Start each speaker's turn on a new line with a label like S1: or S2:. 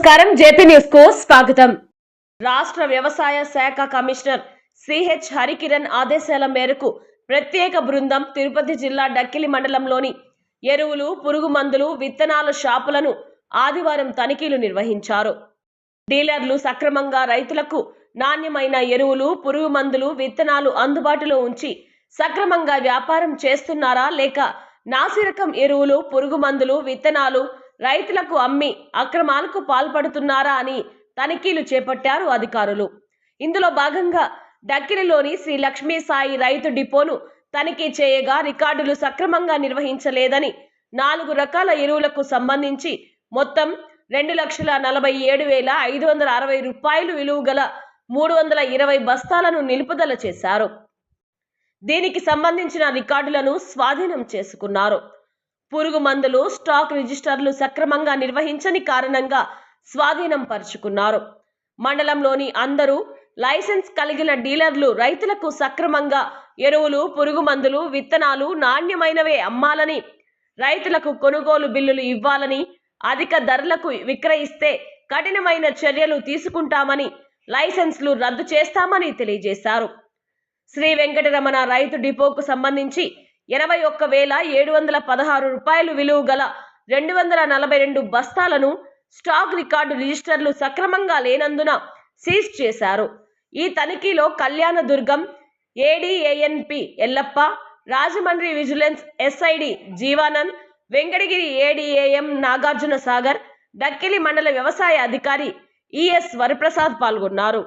S1: నమస్కారం జేపీ న్యూస్కు స్వాగతం. రాష్ట్ర వ్యవసాయ శాఖ కమిషనర్ సిహెచ్ హరికిరణ్ ఆదేశాల మేరకు ప్రత్యేక బృందం తిరుపతి జిల్లా డక్కిలి మండలంలోని ఎరువులు పురుగు మందులు విత్తనాల షాపులను ఆదివారం తనిఖీలు నిర్వహించారు. డీలర్లు సక్రమంగా రైతులకు నాణ్యమైన ఎరువులు పురుగు మందులు విత్తనాలు అందుబాటులో ఉంచి సక్రమంగా వ్యాపారం చేస్తున్నారా లేక నాసిరకం ఎరువులు పురుగు మందులు విత్తనాలు రైతులకు అమ్మి అక్రమాలకు పాల్పడుతున్నారా అని తనిఖీలు చేపట్టారు అధికారులు. ఇందులో భాగంగా డక్కిలిలోని శ్రీ లక్ష్మీ సాయి రైతు డిపోను తనిఖీ చేయగా రికార్డులు సక్రమంగా నిర్వహించలేదని నాలుగు రకాల ఎరువులకు సంబంధించి మొత్తం రెండు లక్షల నలభై ఏడు వేల ఐదు వందల అరవై రూపాయలు విలువ గల మూడు వందల ఇరవై బస్తాలను నిలుపుదల చేశారు. దీనికి సంబంధించిన రికార్డులను స్వాధీనం చేసుకున్నారు. పురుగు మందులు స్టాక్ రిజిస్టర్లు సక్రమంగా నిర్వహించని కారణంగా స్వాధీనం పరుచుకున్నారు. మండలంలోని అందరూ లైసెన్స్ కలిగిన డీలర్లు రైతులకు సక్రమంగా ఎరువులు పురుగు మందులు విత్తనాలు నాణ్యమైనవే అమ్మాలని రైతులకు కొనుగోలు బిల్లులు ఇవ్వాలని అధిక ధరలకు విక్రయిస్తే కఠినమైన చర్యలు తీసుకుంటామని లైసెన్స్లు రద్దు చేస్తామని తెలియజేశారు. శ్రీ వెంకటరమణ రైతు డిపోకు సంబంధించి ఎనభై ఒక్క వేల ఏడు వందల పదహారు రూపాయలు విలువ గల రెండు వందల నలభై రెండు బస్తాలను స్టాక్ రికార్డు రిజిస్టర్లు సక్రమంగా లేనందున సీజ్ చేశారు. ఈ తనిఖీలో Kalyanadurgam ADANP Ellappa Rajahmundry vigilance SID Jeevanand Venkatagiri ADAM Nagarjuna Sagar Dakkili మండల వ్యవసాయ అధికారి ఈఎస్ వరప్రసాద్ పాల్గొన్నారు.